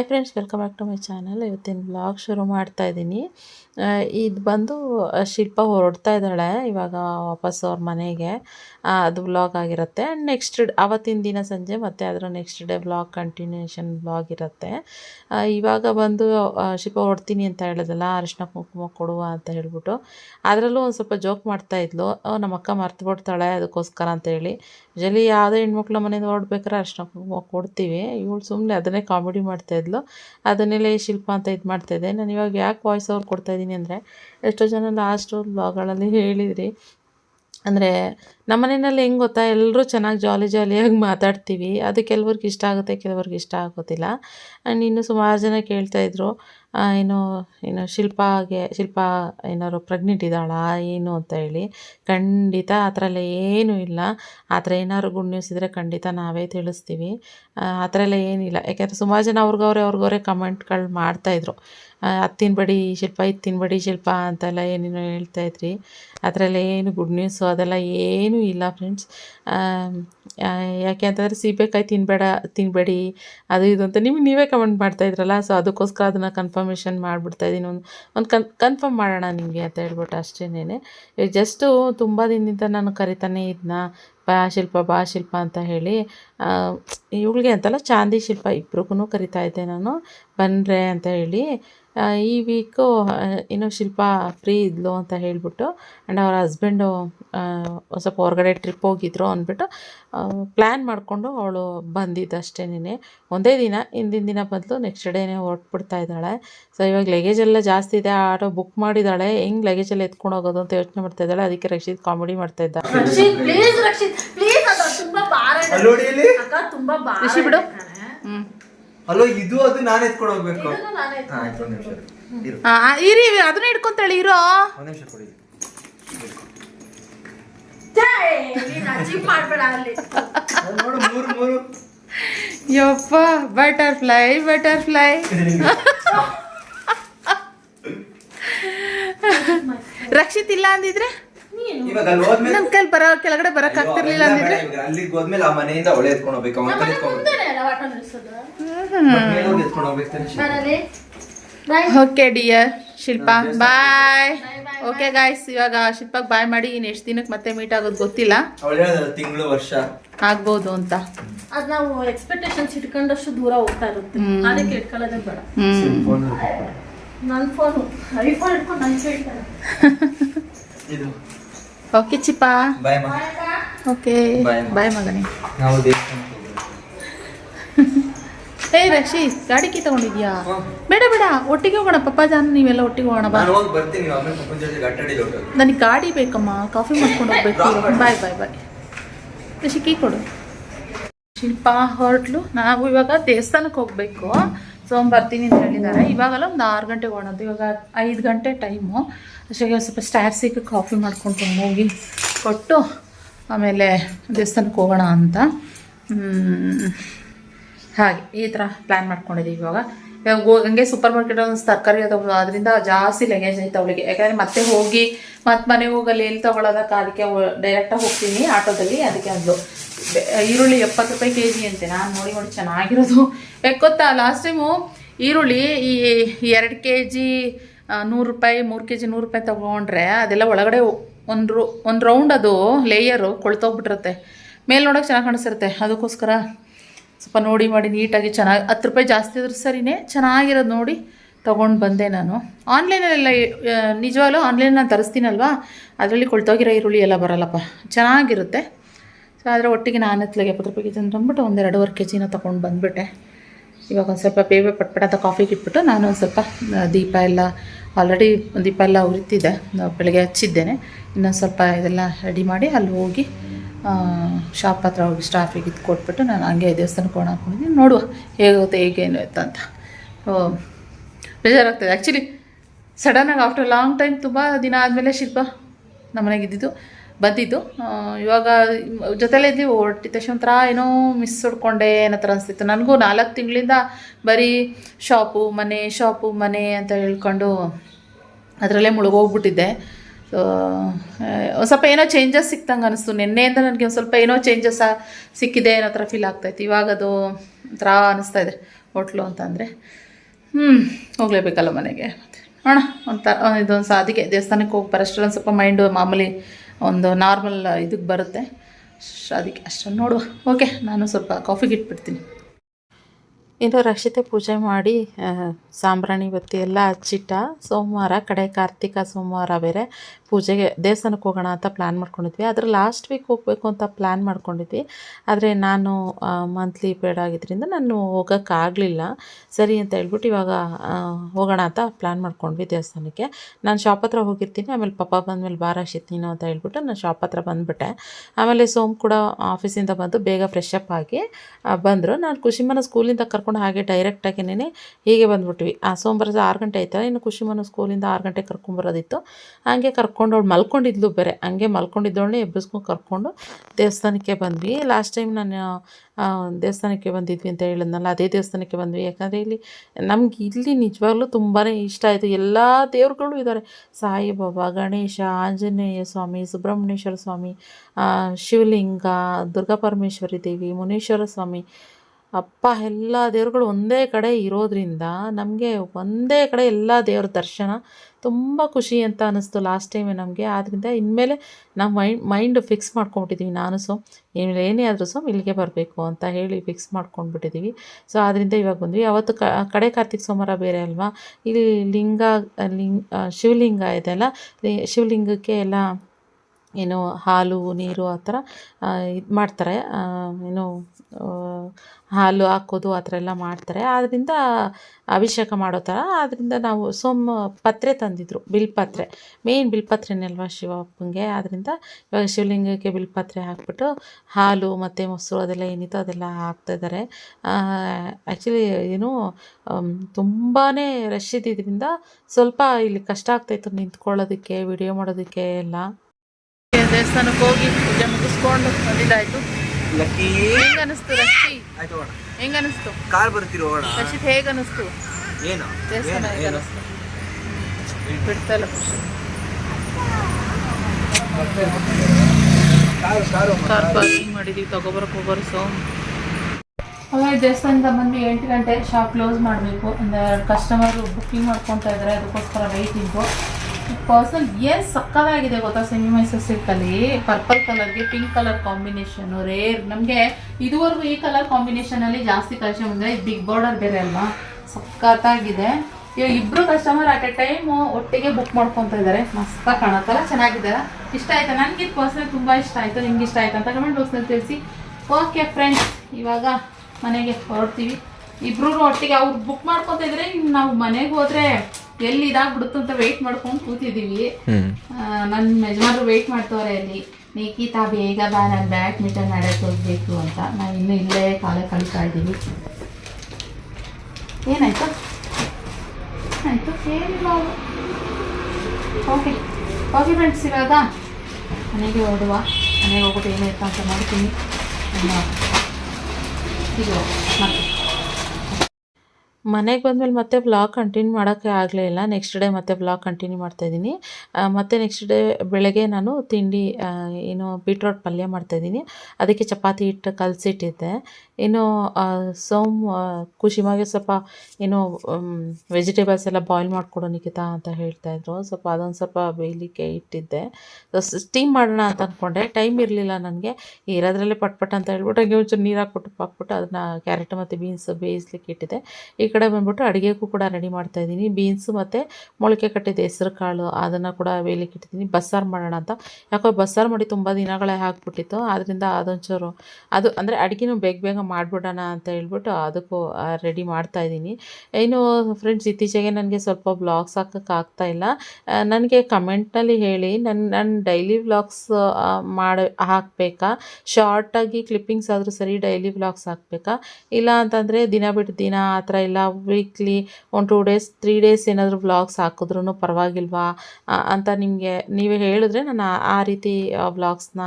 Hi friends welcome back to my channel ಇವತ್ತಿನ blog ಶುರು ಮಾಡ್ತಾ ಇದ್ದೀನಿ. ಇದು ಬಂದು ಶಿಲ್ಪ ಹೊರಡ್ತಾ ಇದ್ದಾಳೆ ಇವಾಗ ವಾಪಸ್ ಅವ್ರ ಮನೆಗೆ. ಅದು ಬ್ಲಾಗ್ ಆಗಿರುತ್ತೆ. ಆ್ಯಂಡ್ ನೆಕ್ಸ್ಟ್ ಅವತ್ತಿನ ದಿನ ಸಂಜೆ ಮತ್ತೆ ಅದರ next day blog continuation blog ಇರುತ್ತೆ. ಇವಾಗ ಬಂದು ಶಿಲ್ಪ ಹೊಡ್ತೀನಿ ಅಂತ ಹೇಳಿದಲ್ಲ ಅರಿಶಿನ ಕುಂಕುಮ ಕೊಡುವ ಅಂತ ಹೇಳ್ಬಿಟ್ಟು. ಅದರಲ್ಲೂ ಒಂದು ಸ್ವಲ್ಪ ಜೋಕ್ ಮಾಡ್ತಾ ಇದ್ಲು. "ಓ, ನಮ್ಮ ಅಕ್ಕ ಮರ್ತು ಬಿಡ್ತಾಳೆ ಅದಕ್ಕೋಸ್ಕರ ಅಂತ ಹೇಳಿ. ಯೂಶಲಿ ಯಾವುದೇ ಹೆಣ್ಮಕ್ಳ ಮನೆಯಿಂದ ಹೊರಡ್ಬೇಕಾದ್ರೆ ಅರಿಶಿನ ಕುಂಕುಮ ಕೊಡ್ತೀವಿ. ಇವಳು ಸುಮ್ಮನೆ ಅದನ್ನೇ ಕಾಮಿಡಿ ಮಾಡ್ತಾ ಇದ್ಲು ಅದನ್ನೆಲ್ಲ ಈ ಶಿಲ್ಪ ಅಂತ ಇದು ಮಾಡ್ತಾಯಿದ್ದೆ ನಾನು ಇವಾಗ ಯಾಕೆ ವಾಯ್ಸ್ ಓವರ್ ಕೊಡ್ತಾ ಇದ್ದೀನಿ ಅಂದರೆ, ಎಷ್ಟೋ ಜನ ಲಾಸ್ಟ್ ಬ್ಲಾಗ್ಗಳಲ್ಲಿ ಹೇಳಿದ್ರಿ. ಅಂದರೆ ನಮ್ಮ ಮನೆಯಲ್ಲಿ ಹೆಂಗೆ ಗೊತ್ತಾ ಎಲ್ಲರೂ ಚೆನ್ನಾಗಿ ಜಾಲಿ ಜಾಲಿಯಾಗಿ ಮಾತಾಡ್ತೀವಿ. ಅದು ಕೆಲವ್ರಿಗೆ ಇಷ್ಟ ಆಗುತ್ತೆ, ಕೆಲವ್ರಿಗೆ ಇಷ್ಟ ಆಗೋದಿಲ್ಲ. ಆ್ಯಂಡ್ ಇನ್ನು ಸುಮಾರು ಜನ ಕೇಳ್ತಾಯಿದ್ರು ಏನು ಏನು ಶಿಲ್ಪಾಗೆ, ಶಿಲ್ಪ ಏನಾದ್ರು ಪ್ರೆಗ್ನೆಂಟ್ ಇದ್ದಾಳಾ, ಏನು ಅಂತ ಹೇಳಿ. ಖಂಡಿತ ಆ ಥರ ಏನೂ ಇಲ್ಲ. ಆ ಥರ ಏನಾದ್ರು ಗುಡ್ ನ್ಯೂಸ್ ಇದ್ದರೆ ಖಂಡಿತ ನಾವೇ ತಿಳಿಸ್ತೀವಿ. ಆ ಥರ ಎಲ್ಲ ಏನಿಲ್ಲ ಯಾಕೆಂದರೆ ಸುಮಾರು ಜನ ಅವ್ರಿಗವ್ರೆ ಅವ್ರಿಗವ್ರೆ ಕಮೆಂಟ್ಗಳು ಮಾಡ್ತಾಯಿದ್ರು ಅದು ತಿನ್ಬೇಡಿ, ಶಿಲ್ಪ ಇದು ತಿನ್ಬೇಡಿ, ಶಿಲ್ಪ ಅಂತೆಲ್ಲ ಏನೇನೋ ಹೇಳ್ತಾ ಇದ್ರಿ. ಆ ಥರ ಎಲ್ಲ ಏನು ಗುಡ್ ನ್ಯೂಸು ಅದೆಲ್ಲ ಏನೂ ಇಲ್ಲ ಫ್ರೆಂಡ್ಸ್ ಯಾಕೆ ಅಂತಂದರೆ ಸೀಬೆಕಾಯಿ ತಿನ್ನಬೇಡ ತಿನ್ನಬೇಡಿ ಅದು ಇದು ಅಂತ ನಿಮ್ಗೆ ನೀವೇ ಕಮೆಂಟ್ ಮಾಡ್ತಾ ಇದ್ರಲ್ಲ ಸೊ ಅದಕ್ಕೋಸ್ಕರ ಅದನ್ನು ಕನ್ಫರ್ಮೇಷನ್ ಮಾಡಿಬಿಡ್ತಾ ಇದ್ದೀನಿ ಒಂದು ಒಂದು ಕನ್ ಕನ್ಫರ್ಮ್ ಮಾಡೋಣ ನಿಮಗೆ ಅಂತ ಹೇಳ್ಬಿಟ್ಟು ಅಷ್ಟೇನೆ ಈಗ ಜಸ್ಟು ತುಂಬ ದಿನದಿಂದ ನಾನು ಕರಿತಾನೆ ಇದ್ನ. ಬಾ ಶಿಲ್ಪ ಬಾ ಶಿಲ್ಪ ಅಂತ ಹೇಳಿ ಇವಳಿಗೆ ಅಂತಲ್ಲ ಚಾಂದಿ ಶಿಲ್ಪ ಇಬ್ರಿಗೂ ಕರಿತಾ ಇದ್ದೆ ನಾನು. ಬನ್ರೆ ಅಂತ ಹೇಳಿ ಈ ವೀಕು ಇನ್ನೂ ಶಿಲ್ಪ ಫ್ರೀ ಇದ್ಲು ಅಂತ ಹೇಳಿಬಿಟ್ಟು ಆ್ಯಂಡ್ ಅವ್ರ ಹಸ್ಬೆಂಡು ಸ್ವಲ್ಪ ಹೊರಗಡೆ ಟ್ರಿಪ್ ಹೋಗಿದ್ರು ಅಂದ್ಬಿಟ್ಟು ಪ್ಲ್ಯಾನ್ ಮಾಡಿಕೊಂಡು ಅವಳು ಬಂದಿದ್ದು ಅಷ್ಟೇನೆ ಒಂದೇ ದಿನ ಹಿಂದಿನ ದಿನ ಬದಲು ನೆಕ್ಸ್ಟ್ ಡೇನೇ ಹೊರಟ್ಬಿಡ್ತಾ ಇದ್ದಾಳೆ. ಸೊ ಇವಾಗ ಲಗೇಜ್ ಎಲ್ಲ ಜಾಸ್ತಿ ಇದೆ ಆಟೋ ಬುಕ್ ಮಾಡಿದ್ದಾಳೆ ಹೆಂಗೆ ಲಗೇಜ್ ಎಲ್ಲ ಎತ್ಕೊಂಡು ಹೋಗೋದು ಅಂತ ಯೋಚನೆ ಮಾಡ್ತಾ ಇದ್ದಾಳೆ ಅದಕ್ಕೆ ರಕ್ಷಿತ್ ಕಾಮಿಡಿ ಮಾಡ್ತಾ ಇದ್ದ. ಬಿಡು. ಹ್ಞೂ ಅಲ್ಲೋ ಇದು ಅದು ನಾನು ಎತ್ಕೊಂಡು ಹೋಗ್ಬೇಕು. ಆಯ್ತು ಒಂದ್ ನಿಮಿಷ ಇರು. ಇರಿ. ಅದನ್ನ ಇಟ್ಕೊಂತಾಳೆ ಇರೋ. ಒಂದ್ ನಿಮಿಷ ಕೊಡಿ. ಛೇ, ನೀನ್ ಅಜೀಬ್ ಮಾಡ್ಬೇಡ ಅಲ್ಲಿ. ಅಲ್ಲಿ ನೋಡು ಮೂರು ಮೂರು. ಯಪ್ಪ ಬಟರ್ಫ್ಲೈ ಬಟರ್ಫ್ಲೈ ರಕ್ಷಿತ್ ಇಲ್ಲ ಅಂದಿದ್ರೆ? ಇವಾಗ ಅಲ್ಲಿ ಹೋದ್ಮೇಲೆ ನನ್ ಕೈಲಿ ಬರೋ ಕೆಳಗಡೆ ಬರಕ್ ಆಗ್ತಿರ್ಲಿಲ್ಲ ಅಂದಿದ್ರೆ? ಬೇಡ, ಇವಾಗ ಅಲ್ಲಿಗೆ ಹೋದ್ಮೇಲೆ ಆ ಮನೆಯಿಂದ ಅವಳೆ ಎತ್ಕೊಂಡು ಹೋಗ್ಬೇಕು ಅವನ okay dear Shilpa. Bye okay guys ಇವಾಗ ಶಿಲ್ಪಾಗ್ ಬಾಯ್ ಮಾಡಿ ಇನ್ನು ಎಷ್ಟು ದಿನಕ್ಕೆ ಮತ್ತೆ ಮೀಟ್ ಆಗೋದು ಗೊತ್ತಿಲ್ಲ. ತಿಂಗಳು ವರ್ಷ. ಆಗ್ಬೋದು ಅಂತ. ಅದ್ ನಾವು ಎಕ್ಸ್ಪೆಕ್ಟೇಷನ್ಸ್ ಇಟ್ಕೊಂಡಷ್ಟು ದೂರ ಹೋಗ್ತಾ ಇರುತ್ತೆ. ಅದಕ್ಕೆ ಇಟ್ಕೊಳ್ಳೋದೇ ಬೇಡ. ನನ್ನ ಫೋನು ಐಫೋನ್ ಇಟ್ಕೊಂಡು. ನಾನು ಕೇಳ್ತಾರೆ ಇದು. ಓಕೆ ಚಿಪ್ಪ ಬಾಯ್ ಮಾ ಓಕೆ. ಬಾಯ್ ಮಗನೇ. ನಾವು ದೇವಸ್ಥಾನಕ್ಕೆ. ಏ ರಕ್ಷಿ ಗಾಡಿ ಕೀ ತಗೊಂಡಿದ್ಯಾ ಬೇಡ ಬೇಡ ಒಟ್ಟಿಗೆ ಹೋಗೋಣ ಪಪ್ಪ ಜಾನ್ ನೀವೆಲ್ಲ ಒಟ್ಟಿಗೆ ಹೋಗೋಣ ಬಾ. ನನಗೆ ಗಾಡಿ ಬೇಕಮ್ಮ ಕಾಫಿ ಮಾಡ್ಕೊಂಡು ಹೋಗ್ಬೇಕು. ಬಾಯ್ ಬಾಯ್ ಬಾಯ್. ರಕ್ಷಿ ಕೀ ಕೊಡು. ಶಿಲ್ಪ ಹೊರಟ್ಲು ನಾವು ಇವಾಗ ದೇವಸ್ಥಾನಕ್ಕೆ ಹೋಗಬೇಕು. ಸೊ ಬರ್ತೀನಿ ಅಂತ ಹೇಳಿದ್ದಾರೆ. ಇವಾಗೆಲ್ಲ ಒಂದು ಆರು ಗಂಟೆಗೆ ಹೋಗೋಣದು ಇವಾಗ ಐದು ಗಂಟೆ ಟೈಮು. ಅಷ್ಟೇ ಸ್ವಲ್ಪ ಸಿಕ್ಕ ಕಾಫಿ ಮಾಡ್ಕೊಂಡು ಹೋಗಿ ಕೊಟ್ಟು ಆಮೇಲೆ ದೇವಸ್ಥಾನಕ್ಕೆ ಹೋಗೋಣ ಅಂತ. ಹಾಗೆ, ಈ ಥರ ಪ್ಲ್ಯಾನ್ ಮಾಡ್ಕೊಂಡಿದ್ದೀವಿ ಇವಾಗ. ಇವಾಗ ಹೋಗಿ ಸೂಪರ್ ಮಾರ್ಕೆಟ್ ಒಂದು ತರಕಾರಿ ತಗೊಳ್ಳೋ ಅದರಿಂದ ಜಾಸ್ತಿ ಲಗೇಜ್ ಐತೆ ಅವಳಿಗೆ. ಯಾಕಂದರೆ ಮತ್ತೆ ಹೋಗಿ, ಮತ್ತೆ ಮನೆಗೆ ಹೋಗಲ್ಲಿ ಎಲ್ಲಿ ತೊಗೊಳೋದಕ್ಕೆ ಅದಕ್ಕೆ ಡೈರೆಕ್ಟಾಗಿ ಹೋಗ್ತೀನಿ ಆಟೋದಲ್ಲಿ, ಅದಕ್ಕೆ ಅಂದ್ಲು. ಈರುಳ್ಳಿ ಎಪ್ಪತ್ತು ರೂಪಾಯಿ ಕೆ ಜಿ ಅಂತೆ, ನಾನು ನೋಡಿ ನೋಡಿ ಚೆನ್ನಾಗಿರೋದು. ಯಾಕೆ ಗೊತ್ತಾ ಲಾಸ್ಟ್ ಟೈಮು ಈರುಳ್ಳಿ ಈ ಎರಡು ಕೆ ಜಿ ನೂರು ರೂಪಾಯಿ, ಮೂರು ಕೆ ಜಿ ನೂರು ರೂಪಾಯಿ ತೊಗೊಂಡ್ರೆ ಅದೆಲ್ಲ ಒಳಗಡೆ ಒಂದು ಒಂದು ರೌಂಡ್ ಅದು ಲೇಯರು ಕೊಳ್ತೋಗ್ಬಿಟ್ಟಿರುತ್ತೆ. ಮೇಲೆ ನೋಡೋಕೆ ಚೆನ್ನಾಗಿ ಕಾಣಿಸಿರುತ್ತೆ ಅದಕ್ಕೋಸ್ಕರ ಸ್ವಲ್ಪ ನೋಡಿ ಮಾಡಿ ನೀಟಾಗಿ ಚೆನ್ನಾಗಿ ಹತ್ತು ರೂಪಾಯಿ ಜಾಸ್ತಿ ಇದ್ರೆ ಸರಿನೇ ಚೆನ್ನಾಗಿರೋದು ನೋಡಿ ತೊಗೊಂಡು ಬಂದೆ ನಾನು. ಆನ್ಲೈನಲ್ಲೆಲ್ಲ ನಿಜವಾಗ್ಲೂ ಆನ್ಲೈನ್ ನಾನು ತರಿಸ್ತೀನಲ್ವಾ? ಅದರಲ್ಲಿ ಕೊಳ್ತೋಗಿರೋ ಈರುಳ್ಳಿ ಎಲ್ಲ ಬರಲ್ಲಪ್ಪ. ಚೆನ್ನಾಗಿರುತ್ತೆ. ಸೊ ಅದರ ಒಟ್ಟಿಗೆ ನಾನು ಹತ್ತಲಿಗೆ ಎಪ್ಪತ್ತು ರೂಪಾಯಿ ಕೆಜಿ ಅಂದ್ಬಿಟ್ಟು ಒಂದು ಕೆ ಜಿನ ತೊಗೊಂಡು ಬಂದುಬಿಟ್ಟೆ. ಇವಾಗ ಒಂದು ಸ್ವಲ್ಪ ಬೇಬೆ ಪಟ್ಪಟ ಅಂತ ಕಾಫಿಗೆ ಇಟ್ಬಿಟ್ಟು ನಾನು ಒಂದು ಸ್ವಲ್ಪ ದೀಪ ಎಲ್ಲ ಆಲ್ರೆಡಿ ದೀಪ ಎಲ್ಲ ಉರಿತಿದ್ದೆ ಬೆಳಗ್ಗೆ ಹಚ್ಚಿದ್ದೇನೆ. ಇನ್ನೊಂದು ಸ್ವಲ್ಪ ಇದೆಲ್ಲ ರೆಡಿ ಮಾಡಿ ಅಲ್ಲಿ ಹೋಗಿ ಶಾಪ್ ಹತ್ರ ಹೋಗಿ ಸ್ಟಾಫಿಗೆ ಇದು ಕೊಟ್ಬಿಟ್ಟು ನಾನು ಹಂಗೆ ದೇವಸ್ಥಾನಕ್ಕೆ ಹೋಗೋಣ ಅಂದ್ಕೊಂಡಿದ್ದೀನಿ ನೋಡುವ ಹೇಗೋಗುತ್ತೆ ಹೇಗೇನು ಇತ್ತು ಅಂತ. ಬೇಜಾರಾಗ್ತದೆ. ಆ್ಯಕ್ಚುಲಿ ಸಡನ್ನಾಗಿ ಆಫ್ಟರ್ ಲಾಂಗ್ ಟೈಮ್ ತುಂಬ ದಿನ ಆದಮೇಲೆ ಶಿಲ್ಪ ನಮ್ಮನೆಗೆ ಇದ್ದಿದ್ದು, ಬಂದಿದ್ದು. ಇವಾಗ ಜೊತೆಲೇ ಇದ್ದೀವಿ ಹೊರಟಿದ ತಕ್ಷಣ ಏನೋ ಮಿಸ್ ಹೊಡ್ಕೊಂಡೆ ಅನ್ನೋ ಥರ ಅನಿಸ್ತಿತ್ತು. ನನಗೂ ನಾಲ್ಕು ತಿಂಗಳಿಂದ ಬರೀ ಶಾಪು, ಮನೆ ಶಾಪು, ಮನೆ ಅಂತ ಹೇಳ್ಕೊಂಡು ಅದರಲ್ಲೇ ಮುಳುಗೋಗ್ಬಿಟ್ಟಿದ್ದೆ. ಸೊ ಸ್ವಲ್ಪ ಏನೋ ಚೇಂಜಸ್ ಸಿಕ್ತಂಗೆ ಅನಿಸ್ತು. ನಿನ್ನೆಯಿಂದ ನನಗೆ ಒಂದು ಸ್ವಲ್ಪ ಏನೋ ಚೇಂಜಸ್ ಸಿಕ್ಕಿದೆ ಅನ್ನೋ ಥರ ಫೀಲ್ ಆಗ್ತಾಯಿತ್ತು ಇವಾಗ ಅದು ಒಂಥರ ಅನಿಸ್ತಾ ಇದೆ ಹೋಟ್ಲು ಅಂತಂದರೆ. ಹ್ಞೂ ಹೋಗಲೇಬೇಕಲ್ಲ ಮನೆಗೆ. ನೋಡೋಣ ಒಂಥರ ಇದೊಂದು ಸಹ ಅದಕ್ಕೆ ದೇವಸ್ಥಾನಕ್ಕೆ ಹೋಗಿ ಬರೋಷ್ಟರಲ್ಲಿ ಒಂದು ಸ್ವಲ್ಪ ಮೈಂಡು ಮಾಮೂಲಿ ಒಂದು ನಾರ್ಮಲ್ ಇದಕ್ಕೆ ಬರುತ್ತೆ. ಅದಕ್ಕೆ ಅಷ್ಟೊಂದು ನೋಡುವ. ಓಕೆ ನಾನು ಸ್ವಲ್ಪ ಕಾಫಿಗೆ ಇಟ್ಬಿಡ್ತೀನಿ. ಇನ್ನು ರಕ್ಷಿತೆ ಪೂಜೆ ಮಾಡಿ ಸಾಂಬ್ರಾಣಿ ಬತ್ತಿ ಎಲ್ಲ ಹಚ್ಚಿಟ್ಟ. ಸೋಮವಾರ, ಕಡೆ ಕಾರ್ತಿಕ ಸೋಮವಾರ ಬೇರೆ ಪೂಜೆಗೆ ದೇವಸ್ಥಾನಕ್ಕೆ ಹೋಗೋಣ ಅಂತ ಪ್ಲ್ಯಾನ್ ಮಾಡ್ಕೊಂಡಿದ್ವಿ. ಆದರೆ ಲಾಸ್ಟ್ ವೀಕ್ ಹೋಗಬೇಕು ಅಂತ ಪ್ಲ್ಯಾನ್ ಮಾಡ್ಕೊಂಡಿದ್ವಿ. ಆದರೆ ನಾನು ಮಂತ್ಲಿ ಬೇಡ ಆಗಿದ್ದರಿಂದ ನಾನು ಹೋಗೋಕ್ಕಾಗಲಿಲ್ಲ ಸರಿ ಅಂತ ಹೇಳ್ಬಿಟ್ಟು ಇವಾಗ ಹೋಗೋಣ ಅಂತ ಪ್ಲ್ಯಾನ್ ಮಾಡ್ಕೊಂಡ್ವಿ ದೇವಸ್ಥಾನಕ್ಕೆ. ನಾನು ಶಾಪ್ ಹತ್ರ ಹೋಗಿರ್ತೀನಿ. ಆಮೇಲೆ ಪಪ್ಪ ಬಂದಮೇಲೆ ಬಾರ ನೀನು ಅಂತ ಹೇಳ್ಬಿಟ್ಟು ನಾನು ಶಾಪ್ ಹತ್ರ ಬಂದುಬಿಟ್ಟೆ. ಆಮೇಲೆ ಸೋಮ್ ಕೂಡ ಆಫೀಸಿಂದ ಬಂದು ಬೇಗ ಫ್ರೆಶ್ ಅಪ್ ಆಗಿ ಬಂದರು. ನಾನು ಖುಷಿಮನ ಸ್ಕೂಲಿಂದ ಕರ್ಕೊಂಡು ಹಾಗೆ ಡೈರೆಕ್ಟಾಗಿನೇ ಹೀಗೆ ಬಂದ್ಬಿಟ್ವಿ. ಆ ಸೋಮವಾರ ಆರು ಗಂಟೆ ಆಯ್ತಲ್ಲ, ಇನ್ನು ಖುಷಿ ಮನೋ ಸ್ಕೂಲಿಂದ ಆರು ಗಂಟೆ ಕರ್ಕೊಂಬರೋದಿತ್ತು ಹಾಗೆ ಕರ್ಕೊಂಡು ಅವ್ಳು ಮಲ್ಕೊಂಡಿದ್ಲು ಬೇರೆ. ಹಂಗೆ ಮಲ್ಕೊಂಡಿದ್ದವಳನ್ನೇ ಎಬ್ಬಿಸ್ಕೊಂಡು ಕರ್ಕೊಂಡು ದೇವಸ್ಥಾನಕ್ಕೆ ಬಂದ್ವಿ. ಲಾಸ್ಟ್ ಟೈಮ್ ನಾನು ದೇವಸ್ಥಾನಕ್ಕೆ ಬಂದಿದ್ವಿ ಅಂತ ಹೇಳಿದ್ನಲ್ಲ, ಅದೇ ದೇವಸ್ಥಾನಕ್ಕೆ ಬಂದ್ವಿ. ಯಾಕಂದರೆ ಇಲ್ಲಿ ನಮ್ಗೆ ಇಲ್ಲಿ ನಿಜವಾಗ್ಲೂ ತುಂಬಾ ಇಷ್ಟ ಆಯಿತು. ಎಲ್ಲ ದೇವ್ರುಗಳು ಇದ್ದಾರೆ ಸಾಯಿಬಾಬಾ, ಗಣೇಶ, ಆಂಜನೇಯ ಸ್ವಾಮಿ, ಸುಬ್ರಹ್ಮಣ್ಯೇಶ್ವರ ಸ್ವಾಮಿ ಶಿವಲಿಂಗ ದುರ್ಗಾ ಪರಮೇಶ್ವರಿ ದೇವಿ, ಮುನೇಶ್ವರ ಸ್ವಾಮಿ ಅಪ್ಪ, ಎಲ್ಲ ದೇವ್ರುಗಳು ಒಂದೇ ಕಡೆ ಇರೋದ್ರಿಂದ ನಮಗೆ ಒಂದೇ ಕಡೆ ಎಲ್ಲ ದೇವ್ರ ದರ್ಶನ ತುಂಬ ಖುಷಿ ಅಂತ ಅನ್ನಿಸ್ತು ಲಾಸ್ಟ್ ಟೈಮೇ ನಮಗೆ. ಆದ್ದರಿಂದ ಇನ್ಮೇಲೆ ನಾವು ಮೈಂಡ್ ಮೈಂಡ್ ಫಿಕ್ಸ್ ಮಾಡ್ಕೊಂಬಿಟ್ಟಿದ್ದೀವಿ ನಾನು ಸೊ. ಇನ್ಮೇಲೆ ಏನೇ ಆದರೂ ಸೊ ಇಲ್ಲಿಗೆ ಬರಬೇಕು ಅಂತ ಹೇಳಿ ಫಿಕ್ಸ್ ಮಾಡ್ಕೊಂಡ್ಬಿಟ್ಟಿದ್ದೀವಿ ಸೊ ಆದ್ದರಿಂದ ಇವಾಗ ಬಂದ್ವಿ. ಅವತ್ತು ಕಡೆ ಕಾರ್ತಿಕ್ ಸೋಮವಾರ ಬೇರೆ ಅಲ್ವಾ? ಇಲ್ಲಿ ಲಿಂಗ ಲಿಂಗ ಶಿವಲಿಂಗ ಇದೆ ಅಲ್ಲ? ಶಿವಲಿಂಗಕ್ಕೆ ಎಲ್ಲ ಏನು ಹಾಲು, ನೀರು ಆ ಥರ ಇದು ಮಾಡ್ತಾರೆ. ಏನು ಹಾಲು ಹಾಕೋದು ಆ ಥರ ಎಲ್ಲ ಮಾಡ್ತಾರೆ. ಆದ್ದರಿಂದ ಅಭಿಷೇಕ ಮಾಡೋ ಥರ. ಆದ್ದರಿಂದ ನಾವು ಸೋಮ ಪತ್ರೆ ತಂದಿದ್ರು ಬಿಲ್ಪತ್ರೆ ಮೇಯ್ನ್ ಬಿಲ್ಪತ್ರೆನಲ್ವಾ ಶಿವಪ್ಪಂಗೆ. ಆದ್ದರಿಂದ ಇವಾಗ ಶಿವಲಿಂಗಕ್ಕೆ ಬಿಲ್ಪತ್ರೆ ಹಾಕ್ಬಿಟ್ಟು ಹಾಲು ಮತ್ತು ಮೊಸರು ಅದೆಲ್ಲ ಏನಿತ್ತು ಅದೆಲ್ಲ ಹಾಕ್ತಾಯಿದ್ದಾರೆ ಆ್ಯಕ್ಚುಲಿ ಏನು ತುಂಬಾ ರಶ್ ಇದ್ದಿದ್ದರಿಂದ ಸ್ವಲ್ಪ ಇಲ್ಲಿ ಕಷ್ಟ ಆಗ್ತಾಯಿತ್ತು ನಿಂತ್ಕೊಳ್ಳೋದಕ್ಕೆ ವಿಡಿಯೋ ಮಾಡೋದಕ್ಕೆ ಎಲ್ಲ. ದೇವಸ್ಥಾನಕ್ಕೆ ಹೋಗಿ ಪೂಜೆ ಮುಗಿಸ್ಕೊಂಡು ಬಂದಿದ್ದಾಯ್ತು. ಲಕ್ಕಿ. ಹೆಂಗ ಅನಿಸ್ತು ರಶ್ಮಿ ಹೆಂಗ ಅನಿಸ್ತು ಕಾರ್ ಬರ್ತೀರಿ ರಶಿತ್ ಹೇಗೆ ಅನಿಸ್ತು ಏನು? ದೇವಸ್ಥಾನ? ಹೇಗೆ? ಅನಿಸ್ತು ಬಿಡ್ತಾ ಇಲ್ಲ ಖುಷಿ ಕಾರ್ ಪಾರ್ಕಿಂಗ್ ಮಾಡಿದೀವಿ ತಗೋಬರಕ್ ಹೋಗೋರು ಸೊ ಆಮೇಲೆ ದೇವಸ್ಥಾನದ ಬಂದು ಎಂಟು ಗಂಟೆ ಶಾಪ್ ಕ್ಲೋಸ್ ಮಾಡಬೇಕು. ಅಂದರೆ ಕಸ್ಟಮರು ಬುಕ್ಕಿಂಗ್ ಮಾಡ್ಕೊತಾ ಇದ್ದಾರೆ ಅದಕ್ಕೋಸ್ಕರ ವೆಯ್ಟಿಂಗು ಪರ್ಸನ್ ಏನು ಸಕ್ಕದಾಗಿದೆ ಗೊತ್ತಾ ಸೆಮಿ ಮೈಸೂರು ಸಿಲ್ಕಲ್ಲಿ ಪರ್ಪಲ್ ಕಲರ್ಗೆ ಪಿಂಕ್ ಕಲರ್ ಕಾಂಬಿನೇಷನ್ ರೇರ್ ನಮಗೆ ಇದುವರೆಗೂ ಈ ಕಲರ್ ಕಾಂಬಿನೇಷನಲ್ಲಿ ಜಾಸ್ತಿ ಕಲೆಕ್ಷನ್ ಬಂದರೆ ಬಿಗ್ ಬಾರ್ಡರ್ ಬೇರೆ ಅಲ್ವಾ? ಸಕ್ಕತ್ತಾಗಿದೆ. ಇವಾಗ ಇಬ್ರು ಕಸ್ಟಮರ್ ಅಟ್ ಎ ಟೈಮ್ ಒಟ್ಟಿಗೆ ಬುಕ್ ಮಾಡ್ಕೊತಾ ಇದ್ದಾರೆ ಮಸ್ತಾಗಿ ಕಾಣತ್ತಲ್ಲ ಚೆನ್ನಾಗಿದೆ. ಇಷ್ಟ ಆಯ್ತಾ? ನನಗೆ ಇದು ಪರ್ಸನಲ್ ತುಂಬ ಇಷ್ಟ ಆಯಿತು. ನಿಮ್ಗೆ ಇಷ್ಟ ಆಯ್ತು ಅಂತ ಕಮೆಂಟ್ ಬಾಕ್ಸ್ನಲ್ಲಿ ತಿಳಿಸಿ. ಓಕೆ ಫ್ರೆಂಡ್ಸ್ ಇವಾಗ ಮನೆಗೆ ಹೊರಡ್ತೀವಿ. ಇಬ್ರು ಒಟ್ಟಿಗೆ ಅವ್ರು ಬುಕ್ ಮಾಡ್ಕೊತ ಇದ್ರೆ ನಾವು ಮನೆಗೆ ಹೋದ್ರೆ ಎಲ್ಲಿ ಇದಾಗ್ಬಿಡುತ್ತೆ ಅಂತ ವೆಯ್ಟ್ ಮಾಡ್ಕೊಂಡು ಕೂತಿದ್ದೀವಿ. ನನ್ನ ಯಜಮಾನ್ರು ವೆಯ್ಟ್ ಮಾಡ್ತವ್ರೆ ಅಲ್ಲಿ. ನಿಖಿತಾ ಬೇಗ ಬಾ ನಾನು ಬ್ಯಾಡ್ಮಿಂಟನ್ ಆಡೋಕ್ಕೆ ಹೋಗ್ಬೇಕು ಅಂತ. ನಾನು ಇನ್ನು ಇಲ್ಲೇ ಕಾಲ ಕಳೀತಾ ಇದ್ದೀವಿ ಏನಾಯ್ತು? ಆಯಿತು ಏನಿಲ್ಲ ಓಕೆ ಓಕೆ ಫ್ರೆಂಡ್ಸ್ ಇವಾಗ ಮನೆಗೆ ಹೊರಡುವ ಮನೆಗೆ ಹೋಗ್ಬಿಟ್ಟು ಏನಾಯ್ತು ಅಂತ ನೋಡ್ತೀನಿ. ಇದು ಮತ್ತೆ ಮನೆಗೆ ಬಂದಮೇಲೆ ಮತ್ತೆ ಬ್ಲಾಗ್ ಕಂಟಿನ್ಯೂ ಮಾಡೋಕ್ಕೆ ಆಗಲೇ ಇಲ್ಲ. ನೆಕ್ಸ್ಟ್ ಡೇ ಮತ್ತೆ ಬ್ಲಾಗ್ ಕಂಟಿನ್ಯೂ ಮಾಡ್ತಾಯಿದ್ದೀನಿ ಮತ್ತು ನೆಕ್ಸ್ಟ್ ಡೇ ಬೆಳಗ್ಗೆ ನಾನು ತಿಂಡಿ ಏನು ಬೀಟ್ರೋಟ್ ಪಲ್ಯ ಮಾಡ್ತಾಯಿದ್ದೀನಿ ಅದಕ್ಕೆ ಚಪಾತಿ ಹಿಟ್ಟು ಕಲಸಿಟ್ಟಿದ್ದೆ. ಇನ್ನು ಸೋಮ್ ಖುಷಿಮಾಗೆ ಸ್ವಲ್ಪ ಏನು ವೆಜಿಟೇಬಲ್ಸ್ ಎಲ್ಲ ಬಾಯ್ಲ್ ಮಾಡಿಕೊಡು ನಿಖಿತಾ ಅಂತ ಹೇಳ್ತಾಯಿದ್ರು ಸ್ವಲ್ಪ ಅದೊಂದು ಸ್ವಲ್ಪ ಬೇಯಲಿಕ್ಕೆ ಇಟ್ಟಿದ್ದೆ. ಸ್ಟೀಮ್ ಮಾಡೋಣ ಅಂತ ಅಂದ್ಕೊಂಡೆ ಟೈಮ್ ಇರಲಿಲ್ಲ ನನಗೆ. ಇರೋದ್ರಲ್ಲೇ ಪಟ್ ಪಟ್ ಅಂತ ಹೇಳ್ಬಿಟ್ಟು ಹಂಗೆ ಒಂಚೂರು ನೀರು ಹಾಕ್ಬಿಟ್ಟು ಹಾಕ್ಬಿಟ್ಟು ಅದನ್ನು ಕ್ಯಾರೆಟ್ ಮತ್ತು ಬೀನ್ಸ್ ಬೇಯಿಸ್ಲಿಕ್ಕೆ ಇಟ್ಟಿದ್ದೆ. ಈ ಕಡೆ ಬಂದ್ಬಿಟ್ಟು ಅಡುಗೆಗೂ ಕೂಡ ರೆಡಿ ಮಾಡ್ತಾಯಿದ್ದೀನಿ ಬೀನ್ಸು ಮತ್ತು ಮೊಳಕೆ ಕಟ್ಟಿದ ಹೆಸರು ಕಾಳು ಅದನ್ನು ಕೂಡ ಬೇಲಿಕ್ಕೆ ಇಟ್ಟಿದ್ದೀನಿ. ಬಸ್ಸಾರು ಮಾಡೋಣ ಅಂತ. ಯಾಕೋ ಬಸ್ಸಾರು ಮಾಡಿ ತುಂಬ ದಿನಗಳೇ ಹಾಕ್ಬಿಟ್ಟಿತ್ತು ಆದ್ದರಿಂದ ಅದೊಂಚೂರು ಅದು ಅಂದರೆ ಅಡುಗೆನೂ ಬೇಗ ಬೇಗ ಮಾಡಿಬಿಡೋಣ ಅಂತ ಹೇಳ್ಬಿಟ್ಟು ಅದಕ್ಕೂ ರೆಡಿ ಮಾಡ್ತಾಯಿದ್ದೀನಿ ಇನ್ನು ಫ್ರೆಂಡ್ಸ್ ಇತ್ತೀಚೆಗೆ ನನಗೆ ಸ್ವಲ್ಪ ಬ್ಲಾಗ್ಸ್ ಹಾಕೋಕ್ಕಾಗ್ತಾ ಇಲ್ಲ. ನನಗೆ ಕಮೆಂಟ್ನಲ್ಲಿ ಹೇಳಿ ನನ್ನ ನನ್ನ ಡೈಲಿ ವ್ಲಾಗ್ಸ್ ಮಾಡಿ, ಹಾಕಬೇಕಾ? ಶಾರ್ಟಾಗಿ ಕ್ಲಿಪ್ಪಿಂಗ್ಸ್ ಆದರೂ ಸರಿ ಡೈಲಿ ವ್ಲಾಗ್ಸ್ ಹಾಕಬೇಕಾ? ಇಲ್ಲ ಅಂತಂದರೆ ದಿನ ಬಿಟ್ಟು ದಿನ ಆ ಥರ weekly one two days three days ಏನಾದರೂ ವ್ಲಾಗ್ಸ್ ಹಾಕಿದ್ರೂ ಪರವಾಗಿಲ್ವಾ? ಅಂತ ನಿಮಗೆ, ನೀವೇ ಹೇಳಿದ್ರೆ ನಾನು ಆ- ರೀತಿ ವ್ಲಾಗ್ಸ್ನ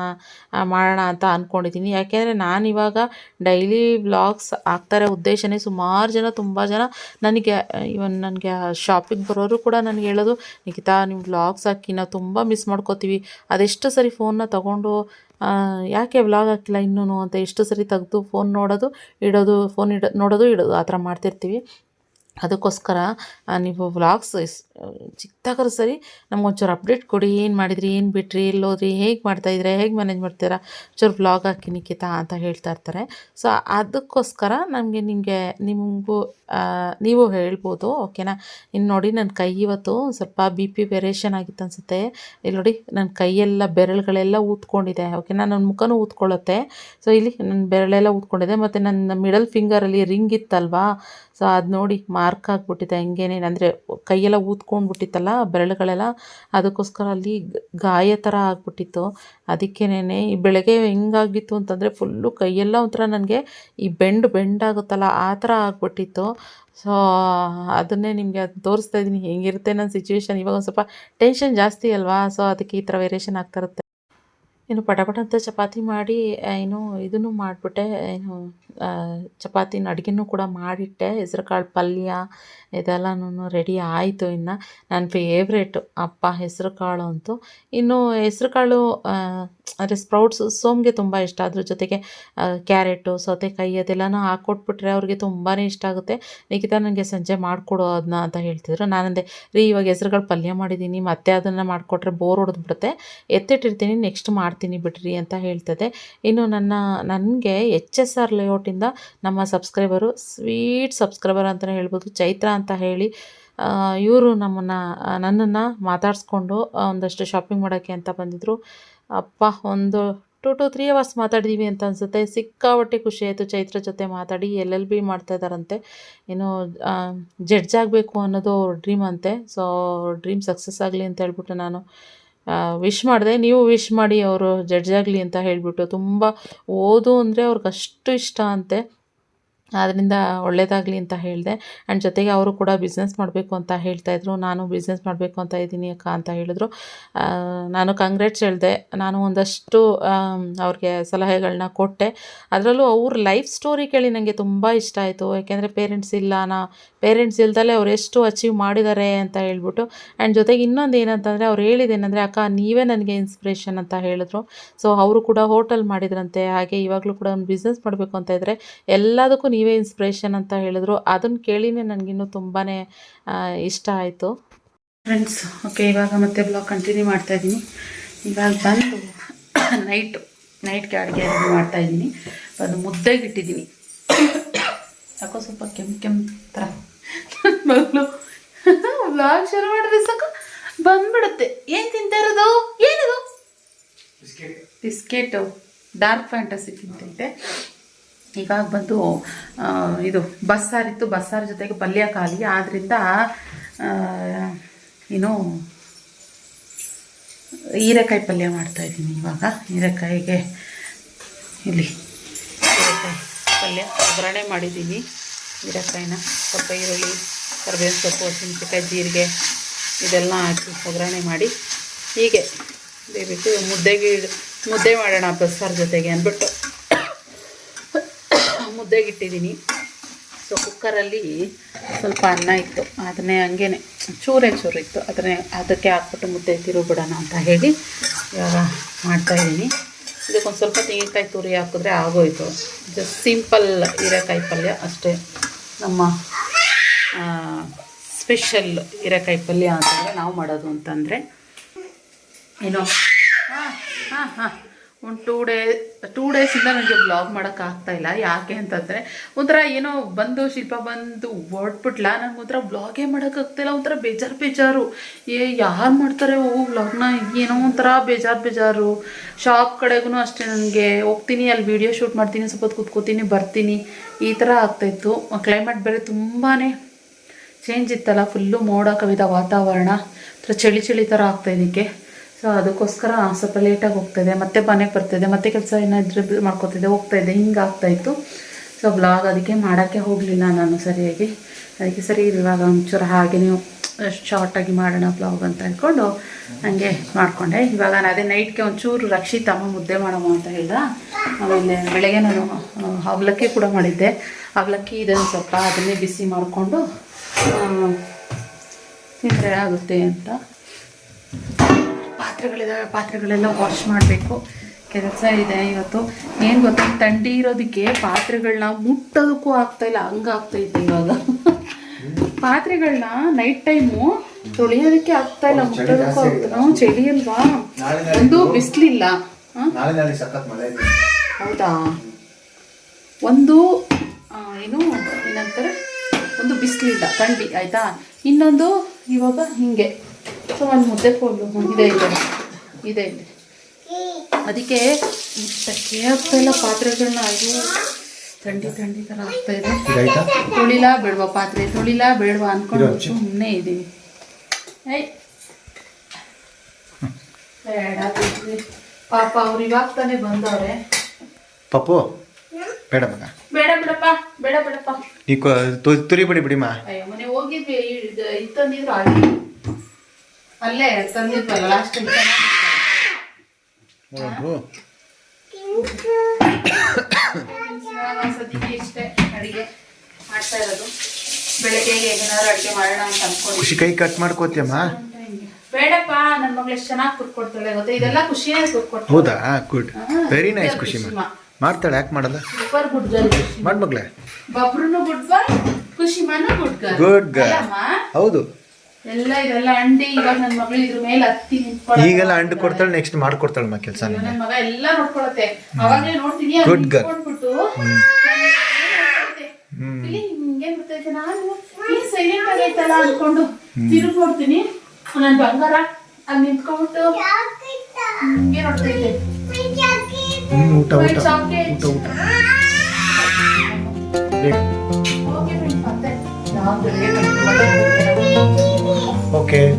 ಮಾಡೋಣ ಅಂತ ಅಂದ್ಕೊಂಡಿದ್ದೀನಿ ಯಾಕೆಂದರೆ ನಾನು ಇವಾಗ ಡೈಲಿ ವ್ಲಾಗ್ಸ್ ಹಾಕ್ತಾರೆ ಉದ್ದೇಶನೇ ಸುಮಾರು ಜನ, ತುಂಬ ಜನ. ನನಗೆ ಇವನ್ ನನಗೆ ಶಾಪಿಗೆ ಬರೋರು ಕೂಡ ನನಗೆ ಹೇಳೋದು, ನಿಖಿತಾ, ನೀವು ವ್ಲಾಗ್ಸ್ ಹಾಕಿ, ನಾವು ತುಂಬ ಮಿಸ್ ಮಾಡ್ಕೋತೀವಿ. ಅದೆಷ್ಟು ಸರಿ ಫೋನ್ನ ತೊಗೊಂಡು ಯಾಕೆ ವ್ಲಾಗ್ ಆಗ್ತಿಲ್ಲ ಇನ್ನೂ ಅಂತ ಎಷ್ಟು ಸರಿ ತೆಗೆದು ಫೋನ್ ನೋಡೋದು, ಇಡೋದು ಫೋನ್ ಇಡ, ನೋಡೋದು, ಇಡೋದು, ಆ ಥರ ಮಾಡ್ತಿರ್ತೀವಿ. ಅದಕ್ಕೋಸ್ಕರ ನೀವು ವ್ಲಾಗ್ಸ್ ಚಿಕ್ಕದಾಗಾದ್ರೂ ಸರಿ ನಮ್ಗೊಂಚೂರು ಅಪ್ಡೇಟ್ ಕೊಡಿ, ಏನು ಮಾಡಿದ್ರಿ, ಏನು ಬಿಟ್ರಿ ಎಲ್ಲಿ ಹೋದ್ರಿ ಹೇಗೆ ಮಾಡ್ತಾಯಿದ್ರೆ ಹೇಗೆ ಮ್ಯಾನೇಜ್ ಮಾಡ್ತೀರಾ ಚೂರು ವ್ಲಾಗ್ ಹಾಕಿ ನಿಖಿತಾ ಅಂತ ಹೇಳ್ತಾ ಇರ್ತಾರೆ. ಸೊ ಅದಕ್ಕೋಸ್ಕರ ನಮಗೆ ನಿಮಗೆ, ನಿಮಗೂ ನೀವು ಹೇಳ್ಬೋದು ಓಕೆನಾ ಇನ್ನು ನೋಡಿ ನನ್ನ ಕೈ ಇವತ್ತು ಸ್ವಲ್ಪ ಬಿ ಪಿ ವೇರಿಯೇಷನ್ ಆಗಿತ್ತು ಅನಿಸುತ್ತೆ. ಇಲ್ಲಿ ನೋಡಿ ನನ್ನ ಕೈಯೆಲ್ಲ ಬೆರಳುಗಳೆಲ್ಲ ಊದ್ಕೊಂಡಿದೆ ಓಕೆನಾ ನನ್ನ ಮುಖನೂ ಊದ್ಕೊಳ್ಳುತ್ತೆ. ಸೊ ಇಲ್ಲಿ ನನ್ನ ಬೆರಳೆಲ್ಲ ಊದ್ಕೊಂಡಿದೆ, ಮತ್ತು ನನ್ನ ಮಿಡಲ್ ಫಿಂಗರಲ್ಲಿ ರಿಂಗ್ ಇತ್ತಲ್ವಾ? ಸೊ ಅದು ನೋಡಿ ಮಾರ್ಕ್ ಆಗಿಬಿಟ್ಟಿದೆ. ಹಂಗೇನೆ ಅಂದರೆ ಕೈಯೆಲ್ಲ ಊದ್ಕೊಂಡ್ಬಿಟ್ಟಿತ್ತಲ್ಲ ಬೆರಳುಗಳೆಲ್ಲ? ಅದಕ್ಕೋಸ್ಕರ ಅಲ್ಲಿ ಗಾಯ ಥರ ಆಗಿಬಿಟ್ಟಿತ್ತು. ಅದಕ್ಕೇನೆ ಈ ಬೆಳಗ್ಗೆ ಹೆಂಗಾಗಿತ್ತು ಅಂತಂದರೆ ಫುಲ್ಲು ಕೈಯೆಲ್ಲ ಒಂಥರ ನನಗೆ ಈ ಬೆಂಡ್ ಬೆಂಡ್ ಆಗುತ್ತಲ್ಲ ಆ ಥರ ಆಗಿಬಿಟ್ಟಿತ್ತು. ಸೊ, ಅದನ್ನೇ ನಿಮಗೆ ಅದು ತೋರಿಸ್ತಾ ಇದ್ದೀನಿ. ಹೆಂಗಿರುತ್ತೆ ನನ್ನ ಸಿಚುವೇಶನ್ ಇವಾಗ ಒಂದು ಸ್ವಲ್ಪ ಟೆನ್ಷನ್ ಜಾಸ್ತಿ ಅಲ್ವಾ? ಸೊ ಅದಕ್ಕೆ ಈ ಥರ ವೇರಿಯೇಷನ್ ಆಗ್ತಾ ಇರುತ್ತೆ. ಇನ್ನು ಪಟ ಪಟ ಅಂತ ಚಪಾತಿ ಮಾಡಿ ಏನು ಇದನ್ನು ಮಾಡಿಬಿಟ್ಟೆ ಏನು ಚಪಾತಿನ ಅಡುಗೆನೂ ಕೂಡ ಮಾಡಿಟ್ಟೆ. ಹೆಸ್ರು ಕಾಳು ಪಲ್ಯ ಇದೆಲ್ಲನೂ ರೆಡಿ ಆಯಿತು ಇನ್ನು. ನನ್ನ ಫೇವ್ರೇಟು ಅಪ್ಪ ಹೆಸ್ರು ಕಾಳು ಅಂತೂ. ಇನ್ನು ಹೆಸ್ರುಕಾಳು ಅಂದರೆ ಸ್ಪ್ರೌಟ್ಸ್ ಸೋಮ್ಗೆ ತುಂಬ ಇಷ್ಟ. ಅದ್ರ ಜೊತೆಗೆ ಕ್ಯಾರೆಟು ಸೌತೆಕಾಯಿ ಅದೆಲ್ಲನೂ ಹಾಕ್ಕೊಟ್ಬಿಟ್ರೆ ಅವ್ರಿಗೆ ತುಂಬಾ ಇಷ್ಟ ಆಗುತ್ತೆ. ನಿಖಿತಾ ನನಗೆ ಸಂಜೆ ಮಾಡಿಕೊಡು ಅದನ್ನ ಅಂತ ಹೇಳ್ತಿದ್ರು. ನಾನಂದೆ, ರೀ ಇವಾಗ ಹೆಸ್ರುಗಳು ಪಲ್ಯ ಮಾಡಿದ್ದೀನಿ ಮತ್ತೆ ಅದನ್ನು ಮಾಡಿಕೊಟ್ರೆ ಬೋರ್ ಹೊಡೆದ್ಬಿಡುತ್ತೆ. ಎತ್ತಿಟ್ಟಿರ್ತೀನಿ ನೆಕ್ಸ್ಟ್ ಮಾಡ್ತೀನಿ ಬಿಡ್ರಿ ಅಂತ ಹೇಳ್ತದೆ. ಇನ್ನು ನನ್ನ, ನನಗೆ ಎಚ್ ಎಸ್ ಆರ್ ಲೇಔಟಿಂದ ನಮ್ಮ ಸಬ್ಸ್ಕ್ರೈಬರು ಸ್ವೀಟ್ ಸಬ್ಸ್ಕ್ರೈಬರ್ ಅಂತಲೇ ಹೇಳ್ಬೋದು, ಚೈತ್ರ ಅಂತ ಹೇಳಿ ಇವರು ನಮ್ಮನ್ನು ನನ್ನನ್ನು ಮಾತಾಡಿಸ್ಕೊಂಡು ಒಂದಷ್ಟು ಶಾಪಿಂಗ್ ಮಾಡೋಕ್ಕೆ ಅಂತ ಬಂದಿದ್ದರು ಅಪ್ಪ, ಒಂದು ಟು ಟು ತ್ರೀ ಅವರ್ಸ್ ಮಾತಾಡಿದ್ದೀವಿ ಅಂತ ಅನಿಸುತ್ತೆ. ಸಿಕ್ಕಾಪಟ್ಟೆ ಖುಷಿ ಆಯಿತು ಚೈತ್ರ ಜೊತೆ ಮಾತಾಡಿ, ಎಲ್ ಎಲ್ ಬಿ ಮಾಡ್ತಾ ಇದ್ದಾರಂತೆ ಏನು ಜಡ್ಜ್ ಆಗಬೇಕು ಅನ್ನೋದು ಡ್ರೀಮ್ ಅಂತೆ. ಸೊ ಡ್ರೀಮ್ ಸಕ್ಸಸ್ ಆಗಲಿ ಅಂತ ಹೇಳ್ಬಿಟ್ಟು ನಾನು ವಿಶ್ ಮಾಡಿದೆ. ನೀವು ವಿಶ್ ಮಾಡಿ ಅವರು ಜಡ್ಜ್ ಆಗಲಿ ಅಂತ ಹೇಳಿಬಿಟ್ಟು ತುಂಬ ಓದು ಅಂದರೆ ಅವ್ರಿಗೆ ಅಷ್ಟು ಇಷ್ಟ ಅಂತೆ. ಆದ್ದರಿಂದ ಒಳ್ಳೆಯದಾಗಲಿ ಅಂತ ಹೇಳಿದೆ. ಆ್ಯಂಡ್ ಜೊತೆಗೆ ಅವರು ಕೂಡ ಬಿಸ್ನೆಸ್ ಮಾಡಬೇಕು ಅಂತ ಹೇಳ್ತಾಯಿದ್ರು ನಾನು ಬಿಸ್ನೆಸ್ ಮಾಡಬೇಕು ಅಂತ ಇದ್ದೀನಿ ಅಕ್ಕ ಅಂತ ಹೇಳಿದ್ರು. ನಾನು ಕಂಗ್ರೆಟ್ಸ್ ಹೇಳಿದೆ. ನಾನು ಒಂದಷ್ಟು ಅವ್ರಿಗೆ ಸಲಹೆಗಳನ್ನ ಕೊಟ್ಟೆ. ಅದರಲ್ಲೂ ಅವ್ರ ಲೈಫ್ ಸ್ಟೋರಿ ಕೇಳಿ ನನಗೆ ತುಂಬ ಇಷ್ಟ ಆಯಿತು. ಯಾಕೆಂದರೆ ಪೇರೆಂಟ್ಸ್ ಇಲ್ಲ, ನಾ ಪೇರೆಂಟ್ಸ್ ಇಲ್ದಲೇ ಅವ್ರು ಎಷ್ಟು ಅಚೀವ್ ಮಾಡಿದ್ದಾರೆ ಅಂತ ಹೇಳ್ಬಿಟ್ಟು. ಆ್ಯಂಡ್ ಜೊತೆಗೆ ಇನ್ನೊಂದು ಏನಂತಂದರೆ ಅವ್ರು ಹೇಳಿದ್ದೇನೆಂದರೆ ಅಕ್ಕ, ನೀವೇ ನನಗೆ ಇನ್ಸ್ಪಿರೇಷನ್ ಅಂತ ಹೇಳಿದ್ರು. ಸೊ ಅವರು ಕೂಡ ಹೋಟೆಲ್ ಮಾಡಿದ್ರಂತೆ. ಹಾಗೆ ಇವಾಗಲೂ ಕೂಡ ಒಂದು ಬಿಸ್ನೆಸ್ ಮಾಡಬೇಕು ಅಂತ ಇದ್ದರೆ ಎಲ್ಲದಕ್ಕೂ ಇನ್ಸ್ಪಿರೇಷನ್ ಅಂತ ಹೇಳಿದ್ರು. ಅದನ್ನ ಕೇಳಿನೇ ನನಗಿನ್ನೂ ತುಂಬಾ ಇಷ್ಟ ಆಯಿತು. ಫ್ರೆಂಡ್ಸ್ ಓಕೆ ಇವಾಗ ಮತ್ತೆ ಬ್ಲಾಗ್ ಕಂಟಿನ್ಯೂ ಮಾಡ್ತಾ ಇದ್ದೀನಿ. ಇವಾಗ ಬಂದು ನೈಟು ನೈಟ್ಗೆ ಅಡುಗೆ ಮಾಡ್ತಾ ಇದ್ದೀನಿ. ಅದು ಮುದ್ದೆಗೆ ಇಟ್ಟಿದ್ದೀನಿ. ಯಾಕೋ ಸ್ವಲ್ಪ ಕೆಂಪು ಕೆಂಪು ಥರ. ಮಗಳು. ಬ್ಲಾಗ್ ಶುರು ಮಾಡಿದ್ರೆ ಸಾಕು ಬಂದ್ಬಿಡುತ್ತೆ. ಏನು ತಿಂತಾ ಇರೋದು? ಏನಿದು? ಬಿಸ್ಕೆಟು ಡಾರ್ಕ್ ಫ್ಯಾಂಟಸಿ ತಿಂತೈತೆ ಇವಾಗ ಬಂದು ಇದು ಬಸ್ಸಾರಿತ್ತು ಬಸ್ಸಾರು ಜೊತೆಗೆ ಪಲ್ಯ ಖಾಲಿ. ಆದ್ದರಿಂದ ಏನು, ಹೀರೆಕಾಯಿ ಪಲ್ಯ ಮಾಡ್ತಾ ಇದ್ದೀನಿ ಇವಾಗ. ಹೀರೆಕಾಯಿಗೆ ಇಲ್ಲಿ ಹೀರೆಕಾಯಿ ಪಲ್ಯ ಒಗ್ಗರಣೆ ಮಾಡಿದ್ದೀನಿ. ಹೀರೆಕಾಯಿನ ಸ್ವಲ್ಪ ಈರುಳ್ಳಿ, ಕರಿಬೇವಿನ ಸೊಪ್ಪು ಹಸಿಮೆಣಸಿಕಾಯಿ ಜೀರಿಗೆ ಇದೆಲ್ಲ ಹಾಕಿ ಒಗ್ಗರಣೆ ಮಾಡಿ ಹೀಗೆ ದಯವಿಟ್ಟು ಮುದ್ದೆಗೆ ಮುದ್ದೆ ಮಾಡೋಣ ಬಸ್ಸಾರು ಜೊತೆಗೆ ಅಂದ್ಬಿಟ್ಟು. ಮುದ್ದೆಗೆ ಇಟ್ಟಿದ್ದೀನಿ ಸೊ ಕುಕ್ಕರಲ್ಲಿ ಸ್ವಲ್ಪ ಅನ್ನ ಇತ್ತು. ಅದನ್ನೇ ಹಂಗೇನೆ ಚೂರೇ ಚೂರು ಇತ್ತು. ಅದನ್ನೇ ಅದಕ್ಕೆ ಹಾಕ್ಬಿಟ್ಟು ಮುದ್ದೆ ತಿರುಗಿಬಿಡೋಣ ಅಂತ ಹೇಳಿ, ಇವಾಗ ಮಾಡ್ತಾಯಿದ್ದೀನಿ ಇದಕ್ಕೊಂದು ಸ್ವಲ್ಪ ತೆಂಗಿನಕಾಯಿ ತುರಿ ಹಾಕಿದ್ರೆ ಆಗೋಯ್ತು. ಜಸ್ಟ್ ಸಿಂಪಲ್ ಹೀರೆಕಾಯಿ ಪಲ್ಯ ಅಷ್ಟೇ. ನಮ್ಮ ಸ್ಪೆಷಲ್ ಹೀರೆಕಾಯಿ ಪಲ್ಯ ಅಂತಂದರೆ ನಾವು ಮಾಡೋದು ಅಂತಂದರೆ, ಏನೋ, ಹಾಂ ಹಾಂ ಹಾಂ. ಒಂದು ಟೂ ಡೇ ಟೂ ಡೇಸಿಂದ ನನಗೆ ಬ್ಲಾಗ್ ಮಾಡೋಕ್ಕಾಗ್ತಾ ಇಲ್ಲ. ಯಾಕೆ ಅಂತಂದರೆ ಒಂಥರ ಏನೋ ಬಂದು ಶಿಲ್ಪ ಬಂದು ಓಡ್ಬಿಟ್ಲ ನನಗೆ ಒಂಥರ ಬ್ಲಾಗೇ ಮಾಡೋಕ್ಕಾಗ್ತಾಯಿಲ್ಲ ಒಂಥರ ಬೇಜಾರು ಬೇಜಾರು. ಏ, ಯಾರು ಮಾಡ್ತಾರೆ ಓ ಬ್ಲಾಗ್ನ ಏನೋ ಒಂಥರ ಬೇಜಾರು ಬೇಜಾರು. ಶಾಪ್ ಕಡೆಗೂ ಅಷ್ಟೇ ನನಗೆ ಹೋಗ್ತೀನಿ, ಅಲ್ಲಿ ವೀಡಿಯೋ ಶೂಟ್ ಮಾಡ್ತೀನಿ, ಸ್ವಲ್ಪ ಹೊತ್ತು ಕೂತ್ಕೋತೀನಿ, ಬರ್ತೀನಿ. ಈ ಥರ ಆಗ್ತಾಯಿತ್ತು ಕ್ಲೈಮೇಟ್ ಬೇರೆ ತುಂಬಾ ಚೇಂಜ್ ಇತ್ತಲ್ಲ. ಫುಲ್ಲು ಮೋಡ, ಕವಿದ ವಾತಾವರಣ. ಒಂಥರ ಚಳಿ ಚಳಿ ಥರ ಆಗ್ತಾಯಿದ್ದಕ್ಕೆ ಸೊ ಅದಕ್ಕೋಸ್ಕರ ಸ್ವಲ್ಪ ಲೇಟಾಗಿ ಹೋಗ್ತಾಯಿದೆ ಮತ್ತೆ ಮನೆಗೆ ಬರ್ತಾಯಿದೆ ಮತ್ತೆ ಕೆಲಸ ಏನಾದರೂ ಮಾಡ್ಕೋತಿದ್ದೆ ಹೋಗ್ತಾಯಿದ್ದೆ ಹಿಂಗೆ ಆಗ್ತಾಯಿತ್ತು ಸೊ ಬ್ಲಾಗ್ ಅದಕ್ಕೆ ಮಾಡೋಕ್ಕೆ ಹೋಗಲಿಲ್ಲ ನಾನು ಸರಿಯಾಗಿ. ಅದಕ್ಕೆ ಸರಿ ಇವಾಗ ಒಂಚೂರು ಹಾಗೆ ನೀವು ಶಾರ್ಟಾಗಿ ಮಾಡೋಣ ಬ್ಲಾಗ್ ಅಂತ ಅಂದ್ಕೊಂಡು ಹಂಗೆ ಮಾಡಿಕೊಂಡೆ. ಇವಾಗ ನಾನು ಅದೇ ನೈಟ್ಗೆ ಒಂಚೂರು ರಕ್ಷಿತಮ್ಮ ಮುದ್ದೆ ಮಾಡೋಣ ಅಂತ ಹೇಳ್ದ. ಆಮೇಲೆ ಬೆಳಗ್ಗೆ ನಾನು ಅವಲಕ್ಕಿ ಕೂಡ ಮಾಡಿದ್ದೆ. ಅವಲಕ್ಕಿ ಇದನ್ನು ಸ್ವಲ್ಪ ಅದನ್ನೇ ಬಿಸಿ ಮಾಡಿಕೊಂಡು ತಿಂದರೆ ಆಗುತ್ತೆ ಅಂತ. ಪಾತ್ರೆಗಳಿದ್ದಾವೆ ಪಾತ್ರೆಗಳೆಲ್ಲ ವಾಶ್ ಮಾಡಬೇಕು. ಕೆಲಸ ಇದೆ ಇವತ್ತು. ಏನು ಗೊತ್ತಾ? ಥಂಡಿ ಇರೋದಕ್ಕೆ ಪಾತ್ರೆಗಳನ್ನ ಮುಟ್ಟೋದಕ್ಕೂ ಆಗ್ತಾಯಿಲ್ಲ ಇಲ್ಲ ಹಂಗಾಗ್ತೈತೆ ಇವಾಗ. ಪಾತ್ರೆಗಳನ್ನ ನೈಟ್ ಟೈಮು ತೊಳೆಯೋದಕ್ಕೆ ಆಗ್ತಾ ಇಲ್ಲ ಮುಟ್ಟೋದಕ್ಕೂ ಆಗ್ತಾ ನಾವು ಚಳಿ ಅಲ್ವಾ? ಒಂದು ಬಿಸಿಲಿಲ್ಲ. ಹೌದಾ? ಒಂದು ಏನು ಏನಂತಾರೆ? ಒಂದು ಬಿಸಿಲಿಲ್ಲ ಥಂಡಿ ಆಯಿತಾ? ಇನ್ನೊಂದು ಇವಾಗ ಹಿಂಗೆ. ಒಂದು ಮುದ್ದೆ ಫೋಲು ಇದೆ ಇದೆ. ಇದೆ ಇದೆ. ಅದಕ್ಕೆ ಇಲ್ಲ ಪಾತ್ರೆಗಳನ್ನ ಅದು ಥಂಡಿ ಥಂಡಿ ಥರ ಆಗ್ತಾ ಇದೆ. ತೊಳಿಲಾ ಬೇಡವಾ ಪಾತ್ರೆ? ತೊಳಿಲಾ ಬೇಡವಾ ಅನ್ಕೊಂಡು ಸುಮ್ಮನೆ ಇದ್ದೀವಿ ಏಯ್. ಬೇಡ. ಪಾಪ ಅವ್ರು ಇವಾಗ ತಾನೇ ಬಂದವ್ರೆ. ಪಪ್ಪು ಬೇಡ ಮಗ. ಬೇಡ ಬಿಡಪ್ಪ ಬೇಡ ಬಿಡಪ್ಪ. ನೀ ಕೊ- ತು- ತುರಿ ಬಿಡಿ ಅಯ್ಯೋ ಮನೆ ಹೋಗಿದ್ವಿ. ಇದು ತಂದಿದ್ರು ಅಲ್ಲಿ ತಂದಿದ್ವಲ್ಲ ಲಾಸ್ಟ್ ಸದ್ಯಕ್ಕೆ ಇಷ್ಟೇ ಅಡಿಗೆ ಮಾಡ್ತಾ ಇರೋದು. ಬೆಳಗ್ಗೆ ಏನಾದ್ರು ಅಡಿಗೆ ಮಾಡೋಣ ಅಂತ ಅನ್ಕೊಂಡು ಖುಷಿ ಕೈ ಕಟ್ ಮಾಡ್ಕೋತಿಯಮ್ಮ? ಬೇಡಪ್ಪ ನನ್ನ ಮಗಳು ಎಷ್ಟು ಚೆನ್ನಾಗಿ ಕುಟ್ಕೊಡ್ತಾಳೆ ಗೊತ್ತಾ? ಇದೆಲ್ಲ ಖುಷಿನೇ ಕುಟ್ಕೊಡ್ತಾಳೆ ಹೌದಾ? ಗುಡ್ ವೆರಿ ನೈಸ್ ಖುಷಿ ಖುಷಿಮಾ. ಮಾಡ್ತಾಳೆ ಯಾಕೆ ಮಾಡಲ್ಲ? ಸೂಪರ್ ಗುಡ್ ಗರ್ಲ್ ಮಾಡ್ ಮಗ್ಳೆ. ಬಬ್ರುನು good boy Khushi Manu good girl good girl? ಹೌದು. ಎಲ್ಲ ಇದೆಲ್ಲ ಅಂಡಿ ಇವಾಗ ನನ್ನ ಮಗಳು ಇದ್ರ ಮೇಲೆ ಹತ್ತಿ ನಿಂತ್ಕೊಳ್ಳೋದು. ಈಗೆಲ್ಲ ಅಂಡ್ ಕೊಡ್ತಾಳೆ ನೆಕ್ಸ್ಟ್ ಮಾಡ್ಕೊಡ್ತಾಳಮ್ಮ ಕೆಲಸ ನನ್ನ ನನ್ ಮಗ ಎಲ್ಲ ನೋಡ್ಕೊಳತ್ತೆ. ಅವಾಗಲೇ ನೋಡ್ತೀನಿ Good girl. ನಿಂತ್ಕೊಂಡ್ಬಿಟ್ಟು ಹಿಂಗೇನ್ ಗೊತ್ತೈತೆ ನಾನು? ಏನ್ ಸೈಲೆಂಟ್ ಆಗೈತಲ್ಲ ಅನ್ಕೊಂಡು ತಿರುಗ್ ನೋಡ್ತೀನಿ. ನನ್ ಬಂಗಾರ ಅಲ್ಲಿ ನಿಂತ್ಕೊಂಡ್ಬಿಟ್ಟು ಹಿಂಗೆ ನೋಡ್ತೈತೆ ಹ್ಮ್, ಊಟ ಊಟ. ಊಟ ಊಟ. ಬೇಗ. Okay, friends, ಮತ್ತೆ. ನಾವ್ ಬೆಳಗ್ಗೆ ಕಟ್ಟಿ ಮನೆ Okay.